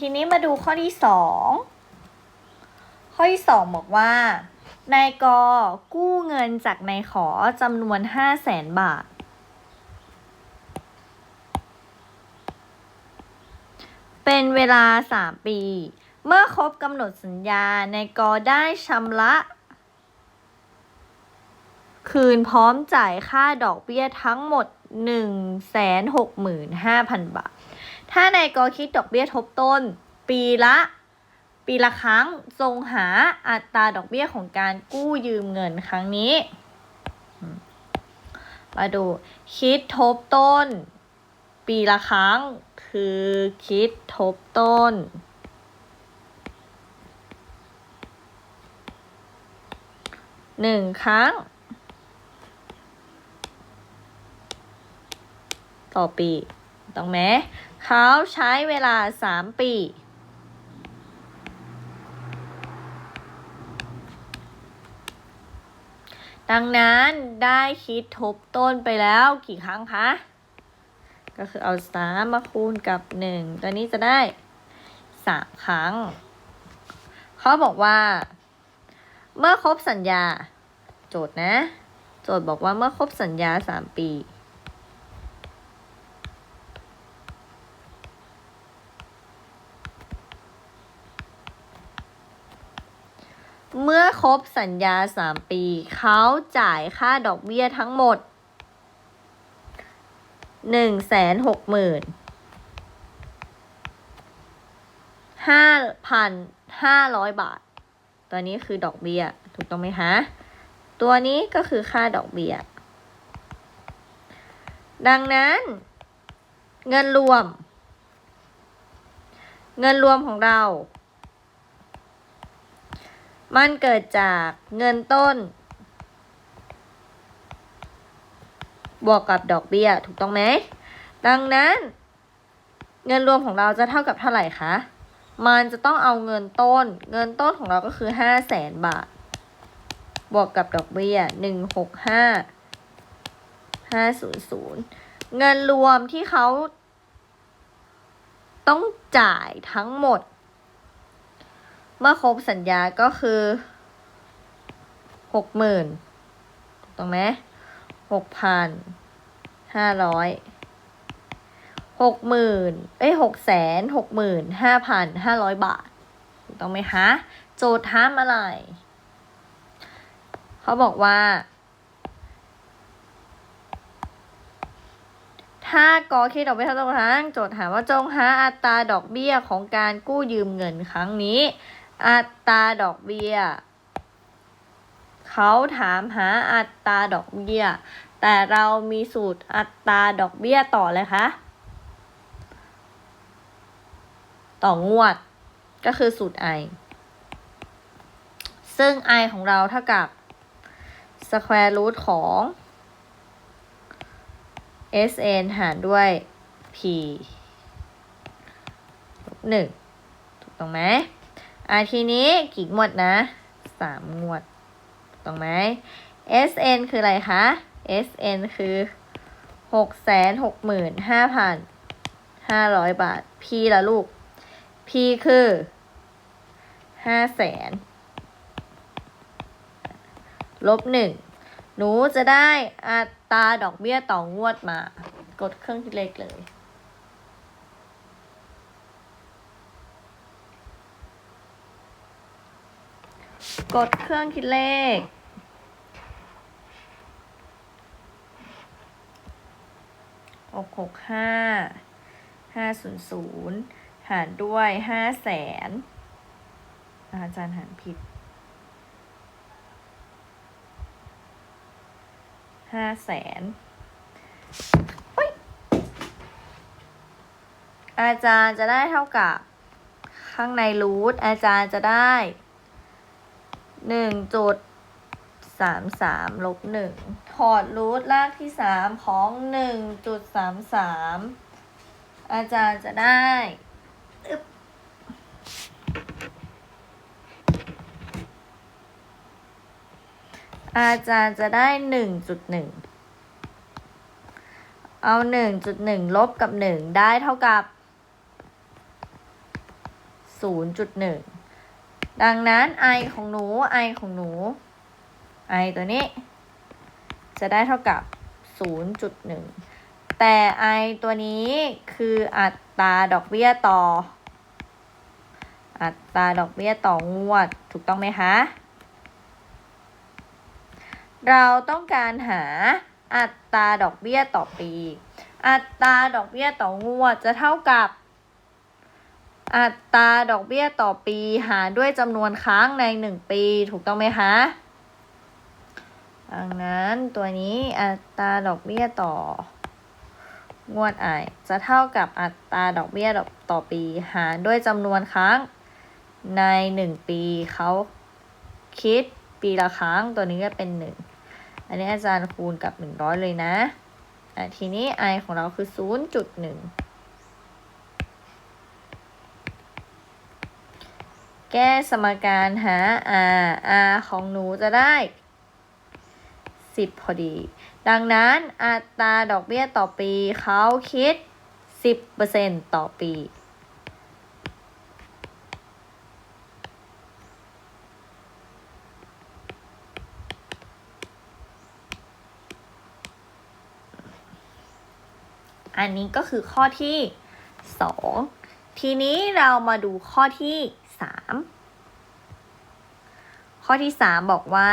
ทีนี้มาดูข้อที่สองข้อที่สองบอกว่านายกกู้เงินจากนายขอจำนวนห้าแสนบาท เป็นเวลาสามปี เมื่อครบกำหนดสัญญานายกได้ชำระ คืนพร้อมจ่ายค่าดอกเบี้ยทั้งหมด165,000บาท ถ้านายกคิดดอกเบี้ยทบต้น ปีละ ปีละครั้งทรงหาอัตราดอกเบี้ยของการกู้ยืมเงินครั้งนี้มมาดูคิดทบต้น ปีละครั้งคือคิดทบต้นหนึ่งครั้ง ต่อปี ต้องไหม เขาใช้เวลาสามปี ดังนั้นได้คิดทบต้นไปแล้วกี่ครั้งคะ ก็คือเอาสามมาคูณกับหนึ่งตัวนี้จะได้สามครั้ง เขาบอกว่า เมื่อครบสัญญา โจทย์นะ โจทย์บอกว่าเมื่อครบสัญญาสามปี เมื่อครบสัญญาสามปี เขาจ่ายค่าดอกเบี้ยทั้งหมดหนึ่งแสนหกหมื่นห้าพันห้าร้อยบาท ตัวนี้คือดอกเบี้ย ถูกต้องไหมคะ ตัวนี้ก็คือค่าดอกเบี้ย ดังนั้น เงินรวม เงินรวมของเรา มันเกิดจากเงินต้น บวกกับดอกเบี้ยถูกต้องไหม ดังนั้น เงินรวมของเราจะเท่ากับเท่าไหร่คะ มันจะต้องเอาเงินต้น เงินต้นของเราก็คือห้าแสนบาท บวกกับดอกเบี้ยหนึ่งหกห้าห้าศูนย์ศูนย์เงินรวมที่เขาต้องจ่ายทั้งหมด เมื่อครบสัญญาก็คือหกหมื่นถูกต้องไหมหกพันห้าร้อยหกหมื่นเอ้ยหกแสนหกหมื่นห้าพันห้าร้อยบาทถูกต้องไหมคะโจทย์ถามอะไร เขาบอกว่า ถ้ากอคิดดอกเบี้ยเท่ากับทั้งโจทย์ถามว่าจงหาอัตราดอกเบี้ยของการกู้ยืมเงินครั้งนี้ อัตราดอกเบี้ย เขาถามหาอัตราดอกเบี้ย แต่เรามีสูตรอัตราดอกเบี้ยต่อเลยคะ ต่องวด ก็คือสูตร i ซึ่ง i ของเราเท่ากับ square root ของ sn หารด้วย p ลบหนึ่งถูกต้องไหม อาทีนี้กี่งวดนะสามงวดต้องไหม sn คืออะไรคะ sn คือหกแสนหกหมื่นห้าพันห้าร้อยบาท p ละลูก p คือห้าแสนลบหนึ่งหนูจะได้อัตราดอกเบี้ยต่องวดมา กดเครื่องคิดเลขเลย กดเครื่องคิดเลข หกหกห้า ห้าศูนย์ศูนย์หารด้วยห้าแสน อาจารย์หารผิด ห้าแสนอาจารย์จะได้เท่ากับข้างในรูทอาจารย์จะได้ หนึ่งจุดสามสามลบหนึ่งถอดรูทรากที่สามของหนึ่งจุดสามสามอาจารย์จะได้อึ๊บอาจารย์จะได้หนึ่งจุดหนึ่ง เอาหนึ่งจุดหนึ่งลบกับหนึ่งได้เท่ากับศูนย์จุดหนึ่ง ดังนั้น i ของหนู i ของหนู i ตัวนี้ จะได้เท่ากับ 0.1 แต่ i ตัวนี้คืออัตราดอกเบี้ยต่อ อัตราดอกเบี้ยต่องวด ถูกต้องไหมคะ เราต้องการหาอัตราดอกเบี้ยต่อปี อัตราดอกเบี้ยต่องวดจะเท่ากับ อัตราดอกเบี้ยต่อปีหารด้วยจำนวนครั้งใน 1 ปีถูกต้องไหมคะดังนั้นตัวนี้อัตราดอกเบี้ยต่องวดอจะเท่ากับอัตราดอกเบี้ยต่อปี หารด้วยจำนวนครั้งใน 1 ปีเขาคิดปีละครั้งตัวนี้ก็เป็น 1 อันนี้อาจารย์คูณกับ 100 เลยนะะทีนี้ i ของเราคือ 0.1 แก้สมการหา r r ของหนูจะได้ 10 พอดี ดังนั้นอัตราดอกเบี้ยต่อปีเขาคิด 10%ต่อปี อันนี้ก็คือข้อที่ 2 ทีนี้เรามาดูข้อที่ 3 ข้อที่ 3 บอกว่า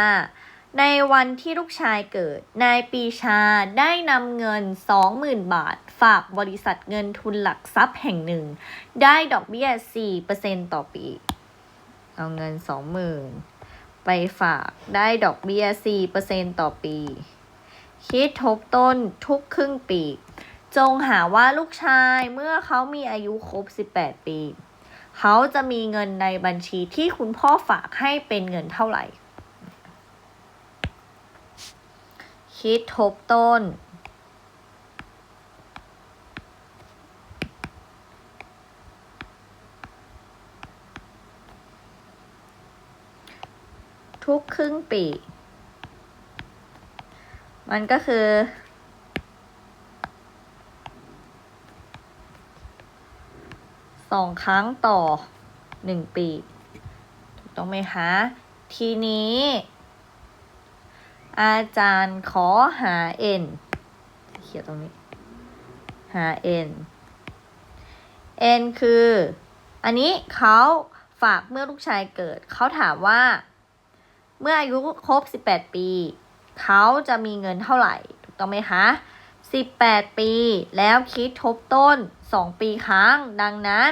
ในวันที่ลูกชายเกิด นายปีชาได้นำเงิน 20,000 บาท ฝากบริษัทเงินทุนหลักทรัพย์แห่งหนึ่ง ได้ดอกเบี้ย 4%ต่อปี เอาเงิน 20,000 ไปฝากได้ดอกเบี้ย 4%ต่อปี คิดทบต้นทุกครึ่งปีจงหาว่าลูกชายเมื่อเขามีอายุครบ 18 ปี เขาจะมีเงินในบัญชีที่คุณพ่อฝากให้เป็นเงินเท่าไหร่ คิดทบต้น ทุกครึ่งปี มันก็คือ สองครั้งต่อหนึ่งปี ถูกต้องไหมคะ ทีนี้ อาจารย์ขอหา n เขียนตรงนี้ หา n n คือ อันนี้เขาฝากเมื่อลูกชายเกิด เขาถามว่า เมื่ออายุครบ 18 ปี เขาจะมีเงินเท่าไหร่ ถูกต้องไหมคะ 18 ปี แล้วคิดทบต้น 2 ปีครั้ง ดังนั้น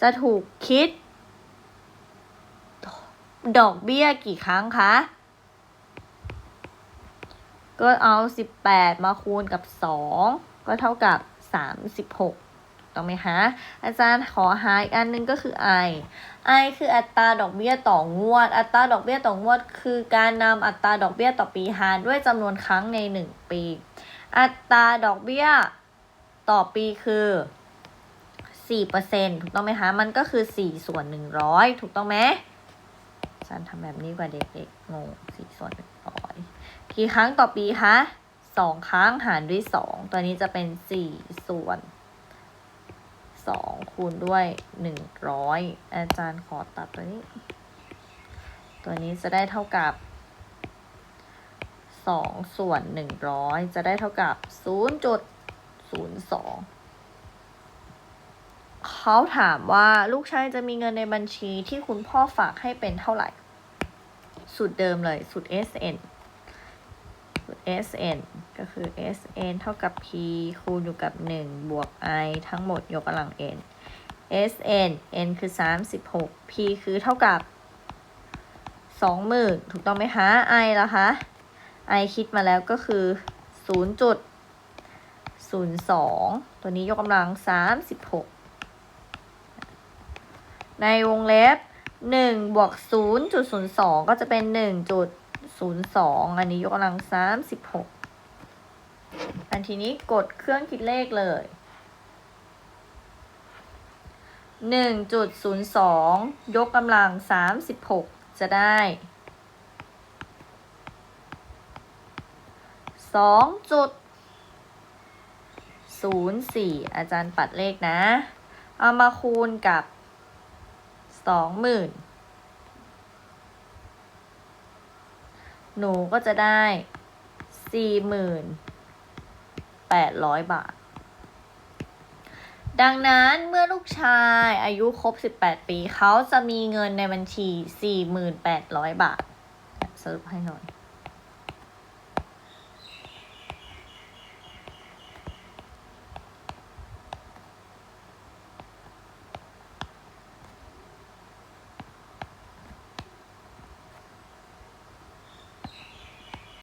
จะถูกคิด ดอกเบี้ยกี่ครั้งคะก็เอา 18 มาคูณกับ 2 ก็เท่ากับ 36ถูกต้องไหมคะ อาจารย์ขอหาอีกอันนึงก็คือ i i คืออัตราดอกเบี้ยต่องวด อัตราดอกเบี้ยต่องวด คือการนำอัตราดอกเบี้ยต่อปีหารด้วยจำนวนครั้งใน 1 ปี อัตราดอกเบี้ยต่อปีคือ4%ถูกต้องไหมคะ มันก็คือ4ส่วน100ถูกต้องไหมฉันทำแบบนี้กว่าเด็กๆงง4ส่วน100กี่ครั้งต่อปีคะ2ครั้งหารด้วย2ตัวนี้จะเป็น4ส่วน2คูณด้วย100อาจารย์ขอตัดตัวนี้ ตัวนี้จะได้เท่ากับ 2 ส่วน 100 จะได้เท่ากับ 0.02 เขาถามว่าลูกชายจะมีเงินในบัญชีที่คุณพ่อฝากให้เป็นเท่าไหร่ สูตรเดิมเลยสูตร SN สูตร SN ก็คือ SN เท่ากับ P คูณอยู่กับ 1 บวก I ทั้งหมดยกกำลัง N SN N คือ 36 P คือเท่ากับ20,000 ถูกต้องไหมคะ I ล่ะคะ I คิดมาแล้วก็คือ 0.02 ตัวนี้ยกกำลัง 36 ในวงเล็บ 1 บวก 0.02 ก็จะเป็น 1.02 อันนี้ยกกำลัง 36 อันทีนี้กดเครื่องคิดเลขเลย 1.02 ยกกำลัง 36 จะได้ 2.04อาจารย์ปัดเลขนะ เอามาคูณกับสองหมื่นหนูก็จะได้สี่หมื่นแปดร้อยบาท ดังนั้นเมื่อลูกชายอายุครบ 18 ปี เขาจะมีเงินในบัญชี 4,800บาท สรุปให้หน่อย